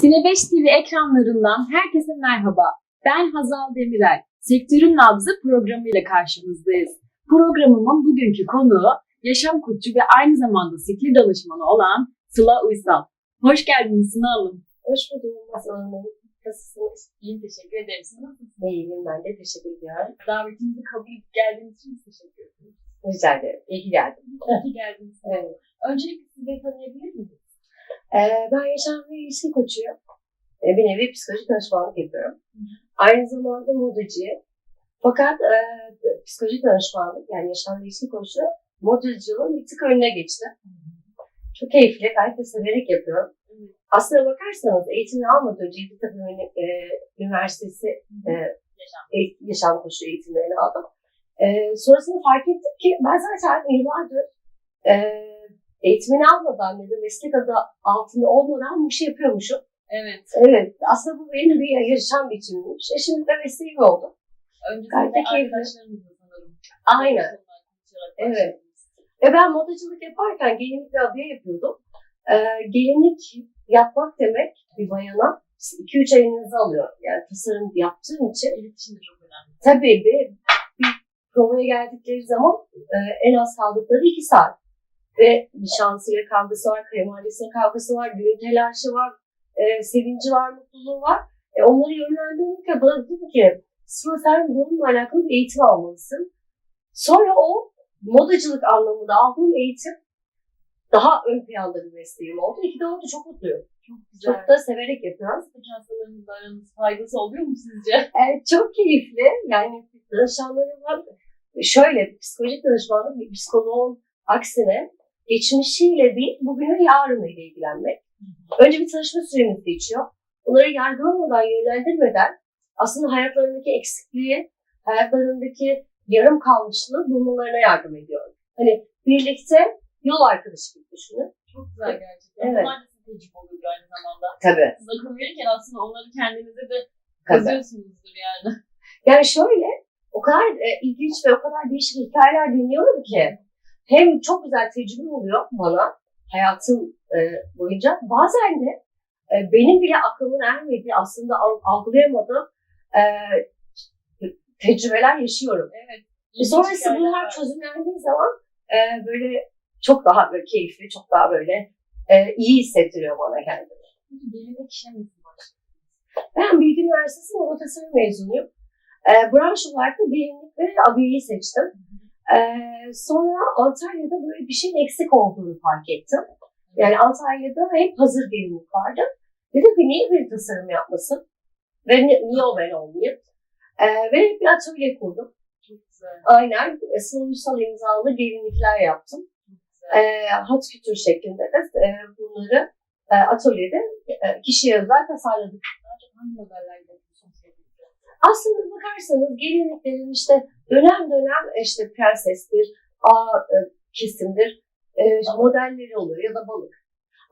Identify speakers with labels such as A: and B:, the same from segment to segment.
A: Sine 5 TV ekranlarından herkese merhaba. Ben Hazal Demirel. Sektörün Nabzı programıyla karşınızdayız. Programımın bugünkü konuğu yaşam koçu ve aynı zamanda fikir danışmanı olan Sıla Uysal. Hoş geldiniz Sıla Hanım.
B: Hoş bulduk Masal Hanım. Nasılsınız?
A: İyi teşekkür ederim. Siz nasılsınız?
B: İyiyim ben de. Teşekkür ediyorum.
A: Davetimizi kabul edip geldiğiniz için teşekkür ederim.
B: Rica ederim. İyi ki geldin.
A: İyi ki geldiniz.
B: Evet.
A: Öncelikle sizleri tanıyabilir miyim?
B: Ee, ben yaşam ve ilişki koçuyum. Ee, bir nevi psikolojik danışmanlık yapıyorum. Aynı zamanda modacıyım. Fakat e, psikolojik danışmanlık yani yaşam ve ilişki koçu modacılığın bir tık önüne geçti. Çok keyifli, gayet de severek yapıyorum.
A: Evet.
B: Aslına bakarsanız eğitimini almadan önce Yeditepe e, Üniversitesi e,
A: Yaşam.
B: e- yaşam koçu eğitimlerini aldım. E, sonrasında fark ettim ki ben zaten yıllardır e, eğitimini almadan ya da meslek adı altında olmadan bu işi yapıyormuşum.
A: Evet.
B: Evet, aslında bu benim bir yaşam biçimiymiş. E şimdi de mesleğim oldu.
A: Öncesinde arkadaşlarımızla sanırım.
B: Aynen. Evet. E ben modacılık yaparken gelinlik ve abiye yapıyordum. E, gelinlik yapmak demek bir bayana 2-3 ayınızı alıyor. Yani tasarım yaptığım için
A: İletişim de çok önemli.
B: Tabii bir, bir provaya geldikleri zaman e, en az kaldıkları iki saat. Ve nişanlısıyla kavgası var, kayınvalidesiyle kavgası var, düğün telaşı var, e, sevinci var, mutluluğu var. E, onları yönlendirirken bana dedi ki Sıla sen bununla alakalı bir eğitim almalısın. Sonra o modacılık anlamında aldığım eğitim daha ön planda bir mesleğim oldu. İki de oldu çok mutluyum.
A: Çok güzel.
B: Çok da severek yapıyorum.
A: Peki hastalarınızla aranız faydası oluyor mu sizce?
B: Evet, çok keyifli. Yani danışanlarımla şöyle psikolojik danışmanlık bir psikoloğun aksine geçmişiyle değil bugünü yarınıyla ilgilenmek. Önce bir tanışma süremiz geçiyor. Bunları yargılamadan, yönlendirmeden aslında hayatlarındaki eksikliği, hayatlarındaki yarım kalmışlığı bulmalarına yardım ediyor. Hani birlikte yol arkadaşı gibi düşünün.
A: Çok güzel gerçekten.
B: Evet.
A: Bunlar da tecrübe oluyor aynı zamanda.
B: Tabii.
A: Siz akıl verirken aslında onları kendinize de kazıyorsunuzdur yani.
B: Yani şöyle o kadar e, ilginç ve o kadar değişik hikayeler dinliyorum ki hem çok güzel tecrübe oluyor bana hayatım e, boyunca bazen de e, benim bile aklımın ermediği aslında al- algılayamadığım e, tecrübeler yaşıyorum.
A: Evet.
B: E, sonrası bunlar
A: var.
B: çözümlendiği zaman e, böyle çok daha böyle keyifli, çok daha böyle e, iyi hissettiriyor bana kendimi.
A: İşe nasıl başladınız?
B: Ben Bilgi Üniversitesi Moda Tasarım mezunuyum. E, branş olarak da gelinlik ve abiyeyi seçtim. E, sonra Antalya'da böyle bir şeyin eksik olduğunu fark ettim. Yani Antalya'da hep hazır gelinlik vardı. Dedim ki niye bir tasarım yapmasın? Ve ni- niye o ben olmayayım? E, ve bir atölye kurdum.
A: Çok güzel.
B: Aynen Sıla Uysal imzalı gelinlikler yaptım. E, hat kütür şeklinde de e, bunları e, atölyede e, kişiye özel tasarladık.
A: Hangi modeller yapıyorsunuz?
B: Aslında bakarsanız gelinliklerin işte dönem dönem işte prensestir, A e, kesimdir, e, modelleri oluyor ya da balık.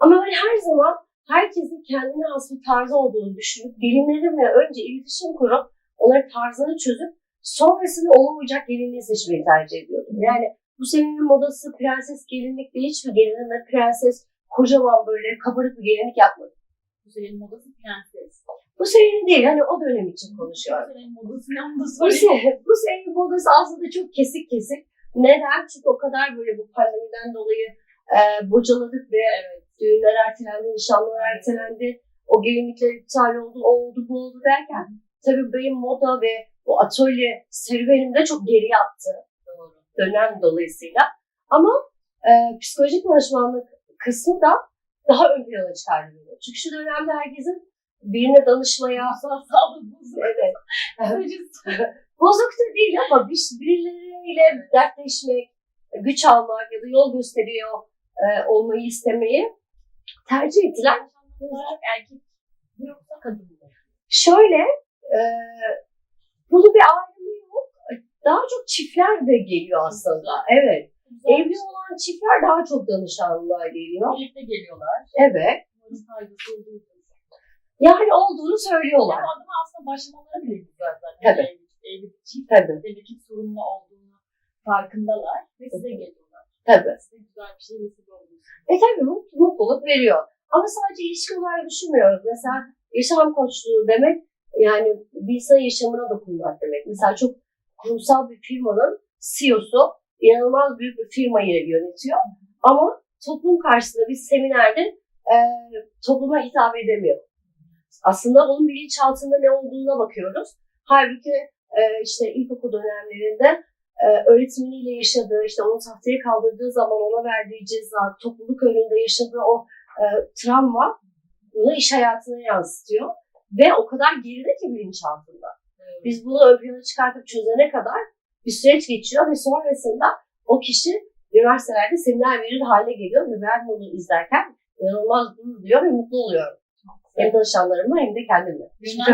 B: Ama ben her zaman herkesin kendine has bir tarzı olduğunu düşünüp gelinlerimle önce iletişim kurup onların tarzını çözüp sonrasında olmayacak gelinliği seçmeyi tercih ediyordum. Yani bu senenin modası prenses gelinlik değil, hiçbir gelinime prenses kocaman böyle kabarık bir gelinlik yapmadım.
A: Bu senenin modası prenses.
B: Bu senenin değil, hani o dönem için konuşuyorum.
A: Bu senenin modası ne onu da
B: Bu bu senenin modası aslında çok kesik kesik. Neden? Çünkü o kadar böyle bu pandemiden dolayı e, bocaladık ve düğünler ertelendi, nişanlar ertelendi. O gelinlikler iptal oldu, o oldu, bu oldu derken tabii benim moda ve o atölye serüvenim de çok geriye attı
A: Doğru.
B: dönem dolayısıyla. Ama e, psikolojik danışmanlık kısmı da daha ön plana çıkardı. Çünkü şu dönemde herkesin birine danışmaya,
A: Sağ sağlık bozuk.
B: evet. Bozuk da değil ama bir, birileriyle dertleşmek, güç almak ya da yol gösteriyor e, olmayı istemeyi tercih ettiler.
A: Erkek yoksa kadın?
B: Şöyle, e, bunun bir ayrımı yok. Daha çok çiftler de geliyor aslında. Evet. Evli olan çiftler daha çok danışanlığa geliyor.
A: Birlikte geliyorlar.
B: Evet.
A: Bunların faydası olduğu.
B: Yani olduğunu söylüyorlar.
A: Ama adıma aslında başlamaları bile güzel zaten.
B: Tabii.
A: Evli, evli bir çift
B: Tabii.
A: demek ki sorunlu olduğunu farkındalar ve size geliyorlar.
B: Tabii.
A: Size güzel bir şey nasip oluyor.
B: E tabii mut- mutluluk veriyor. Ama sadece ilişki olarak düşünmüyoruz. Mesela yaşam koçluğu demek yani insan yaşamına dokunmak demek. Mesela çok kurumsal bir firmanın CEO'su inanılmaz büyük bir firmayı yönetiyor. Ama toplum karşısında bir seminerde e, topluma hitap edemiyor. Aslında onun bilinçaltında ne olduğuna bakıyoruz. Halbuki e, işte ilkokul dönemlerinde e, öğretmeniyle yaşadığı, işte onu tahtaya kaldırdığı zaman ona verdiği ceza, topluluk önünde yaşadığı o e, travma bunu iş hayatına yansıtıyor. Ve o kadar geride ki bilinçaltında. Biz bunu ön plana çıkartıp çözene kadar bir süreç geçiyor ve sonrasında o kişi üniversitelerde seminer verir hale geliyor ve ben bunu izlerken inanılmaz gurur duyuyor ve mutlu oluyorum. Hem danışanlarımla hem de kendimle. Hiçbir.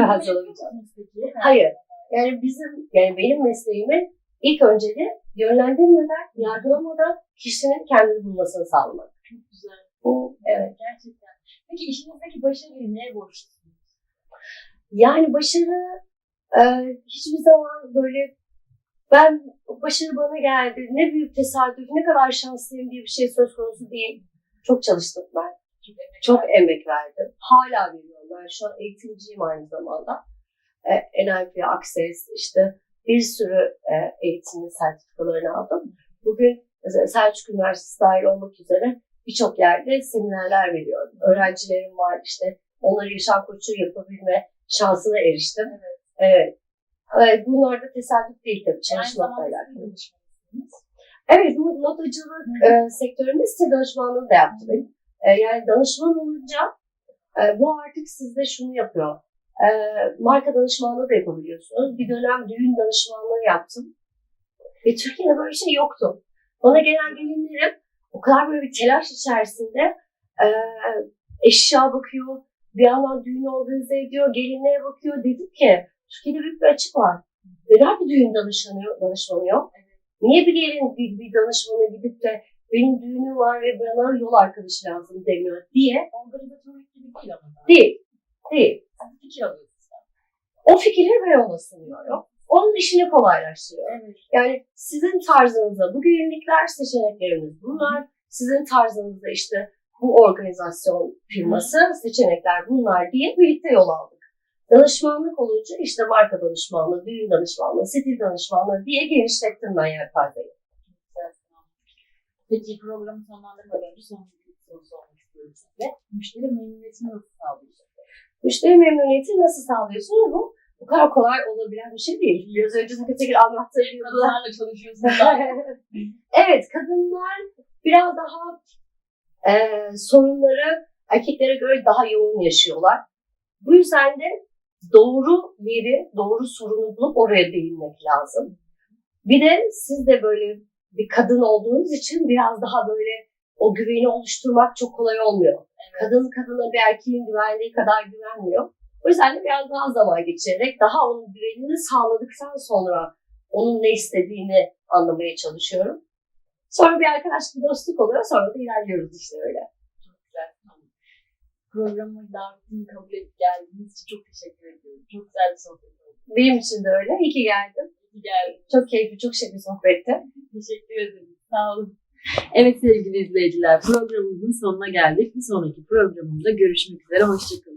A: Peki.
B: Hayır. Yani bizim, yani benim mesleğimin ilk önceliği yönlendirmeden, yargılamadan kişinin kendini bulmasını sağlamak.
A: Çok güzel.
B: Bu, evet.
A: Gerçekten. Peki işinizdeki başarıyı neye borçlusunuz?
B: Yani başarı e, hiçbir zaman böyle ben başarı bana geldi, ne büyük tesadüf, ne kadar şanslıyım diye bir şey söz konusu değil. Çok çalıştım ben.
A: Çok emek
B: verdim. Hala veriyorum. Ben şu an eğitimciyim aynı zamanda. E, NLP, Access, işte bir sürü e, eğitimin sertifikalarını aldım. Bugün mesela Selçuk Üniversitesi dahil olmak üzere birçok yerde seminerler veriyorum. Öğrencilerim var işte onları yaşam koçu yapabilme şansına eriştim. Evet. Evet, bunlar da tesadüf değil tabii çalışmakla alakalı. Evet, bu notacılık e, sektöründe site danışmanlığı da yaptım benim. E, yani danışman olunca e, bu artık sizde şunu yapıyor. E, marka danışmanlığı da yapabiliyorsunuz. Bir dönem düğün danışmanlığı yaptım. Ve Türkiye'de böyle bir şey yoktu. Bana gelen gelinlerim o kadar böyle bir telaş içerisinde e, eşya bakıyor, bir yandan düğünü organize ediyor, gelinliğe bakıyor. Dedim ki Türkiye'de büyük bir açık var. Neden bir düğün danışanı, danışmanı yok? Niye bir gelin bir, bir danışmana gidip de benim düğünüm var ve bana yol arkadaşı lazım demiyor diye
A: Organizatörlük gibi değil ama.
B: değil. Değil.
A: Fikir alıyorsunuz.
B: O fikirleri ben ona sunuyorum. Onun işini kolaylaştırıyor.
A: Evet.
B: Yani sizin tarzınıza bu gelinlikler seçeneklerimiz bunlar. Sizin tarzınızda işte bu organizasyon firması seçenekler bunlar diye birlikte yol aldık. Danışmanlık olunca işte marka danışmanlığı, düğün danışmanlığı, stil danışmanlığı diye genişlettim ben yelpazeyi.
A: Peki programı sonlandırmadan önce son bir soru sormak istiyorum size. Müşteri memnuniyetini nasıl sağlıyorsunuz?
B: Müşteri memnuniyeti nasıl sağlıyorsun? Bu bu kadar kolay olabilen bir şey değil. Biraz önce Tekir anlattığım.
A: Kadınlarla çalışıyorsunuz.
B: evet, kadınlar biraz daha e, sorunları erkeklere göre daha yoğun yaşıyorlar. Bu yüzden de doğru yeri, doğru sorunu bulup oraya değinmek lazım. Bir de siz de böyle bir kadın olduğunuz için biraz daha böyle o güveni oluşturmak çok kolay olmuyor. Kadın kadına bir erkeğin güvendiği kadar güvenmiyor. O yüzden de biraz daha zaman geçirerek daha onun güvenini sağladıktan sonra onun ne istediğini anlamaya çalışıyorum. Sonra bir arkadaş bir dostluk oluyor sonra da ilerliyoruz işte öyle.
A: Çok güzel. Programı davetini kabul edip geldiğiniz için çok teşekkür ediyorum. Çok güzel bir sohbet oldu.
B: Benim için de öyle. İyi ki geldin.
A: İyi geldin.
B: Çok keyifli, çok şık bir sohbetti.
A: Teşekkür ederim. Sağ olun. Evet sevgili izleyiciler programımızın sonuna geldik. Bir sonraki programımızda görüşmek üzere. Hoşçakalın.